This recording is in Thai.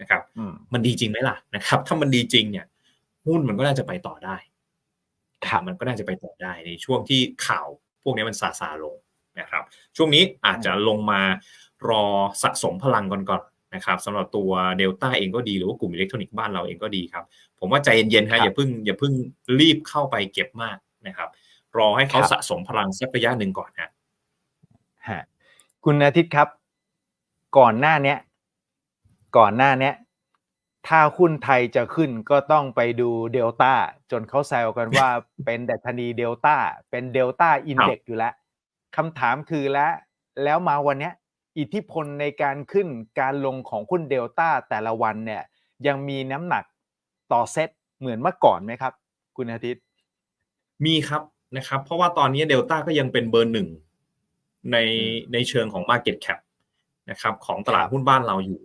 นะครับอืมมันดีจริงไหมล่ะนะครับ ถ้ามันดีจริงเนี่ยหุ้นมันก็น่าจะไปต่อได้ครับมันก็น่าจะไปต่อได้ในช่วงที่ข่าวพวกนี้มันซาซาลงนะครับ ช่วงนี้อาจจะลงมารอสะสมพลังก่อนก่อนนะครับสำหรับตัวเดลต้าเองก็ดีหรือว่ากลุ่มอิเล็กทรอนิกส์บ้านเราเองก็ดีครับ ผมว่าใจเย็นๆครัฮะบอย่าเพิ่งอย่าเพิ่งรีบเข้าไปเก็บมากนะครับ รอให้เขาครับสะสมพลังสักระยะหนึ่งก่อนฮะฮะคุณอาทิตย์ครับ ก่อนหน้าเนี้ย ก่อนหน้าเนี้ยถ้าหุ้นไทยจะขึ้นก็ต้องไปดูเดลต้าจนเขาแซวกันว่าเป็นดัชนีเดลต้าเป็นเดลต้าอินเด็กอยู่แล้วคำถามคือแล้วแล้วมาวันเนี้ยอิทธิพลในการขึ้นการลงของหุ้นเดลต้าแต่ละวันเนี่ยยังมีน้ำหนักต่อเซตเหมือนเมื่อก่อนไหมครับ คุณอาทิตย์ มีครับนะครับ เพราะว่าตอนนี้เดลต้าก็ยังเป็นเบอร์หนึ่งในอืมในเชิงของ Market Cap นะครับของตลาดครับหุ้นบ้านเราอยู่